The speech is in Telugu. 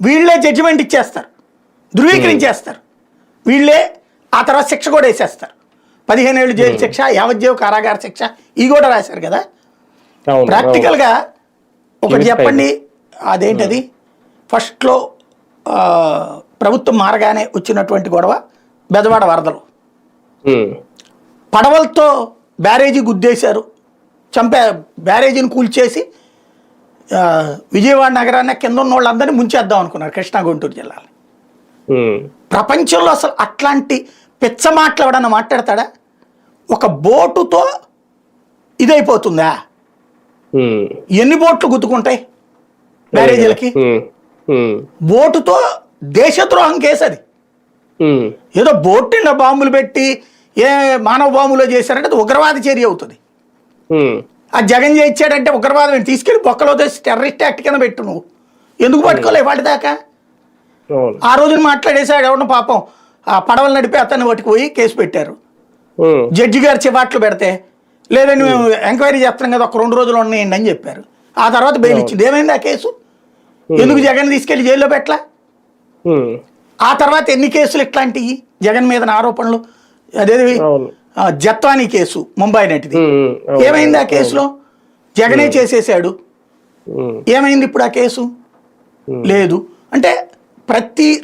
వీళ్ళే జడ్జిమెంట్ ఇచ్చేస్తారు. ధృవీకరించేస్తారు. వీళ్ళే ఆ తర్వాత శిక్ష కూడా వేసేస్తారు. పదిహేను ఏళ్ళు జైలు శిక్ష యావజ్జీవ కారాగార శిక్ష ఇవి కూడా రాశారు కదా? ప్రాక్టికల్గా ఒకటి చెప్పండి. అదేంటది? ఫస్ట్లో ఆ, ప్రభుత్వం మారగానే వచ్చినటువంటి గొడవ బెదవాడ వరదలు. పడవలతో బ్యారేజీ గుద్దేశారు. చంపే బ్యారేజీని కూల్చేసి విజయవాడ నగరాన్ని కింద ఉన్న వాళ్ళందరినీ ముంచేద్దాం అనుకున్నారు కృష్ణా గుంటూరు జిల్లాని ఉమ్, ప్రపంచంలో అసలు అట్లాంటి పిచ్చ మాటలు ఎవడన్నా మాట్లాడతాడా? ఒక బోటుతో ఇదైపోతుందా? ఎన్ని బోట్లు గుద్దుకుంటాయి? బ్యారేజీలకి? బోటుతో దేశద్రోహం కేసు అది ఏదో బోట్ బాంబులు పెట్టి ఏ మానవ బాంబులో చేశారంటే అది ఉగ్రవాద చర్య అవుతుంది. ఆ జగన్ చేయించాడంటే ఉగ్రవాదం ఏంటి? తీసుకెళ్ళి బొక్కలో తెసి టెర్రరిస్ట్ యాక్ట్ కింద పెట్టు నువ్వు. ఎందుకు పట్టుకోలేవు వాటి దాకా? ఆ రోజున మాట్లాడేసాడు ఎవరిన పాపం ఆ పడవలు నడిపి అతన్ని పట్టుకుపోయి కేసు పెట్టారు. జడ్జి గారు చివాట్లు పెడితే లేదండి మేము ఎంక్వైరీ చేస్తాం కదా ఒక రెండు రోజులు ఉన్నాయండి అని చెప్పారు. ఆ తర్వాత బెయిల్ ఇచ్చింది. ఏమైంది ఆ కేసు? ఎందుకు జగన్ తీసుకెళ్ళి జైల్లో పెట్టలా? ఆ. తర్వాత ఎన్ని కేసులు ఇట్లాంటివి జగన్ మీద ఆరోపణలు? అదేది? జత్వానీ కేసు ముంబై నటిది. ఏమైంది ఆ కేసులో? జగనే చేసేసాడు. ఏమైంది ఇప్పుడు ఆ కేసు? లేదు. అంటే ప్రతి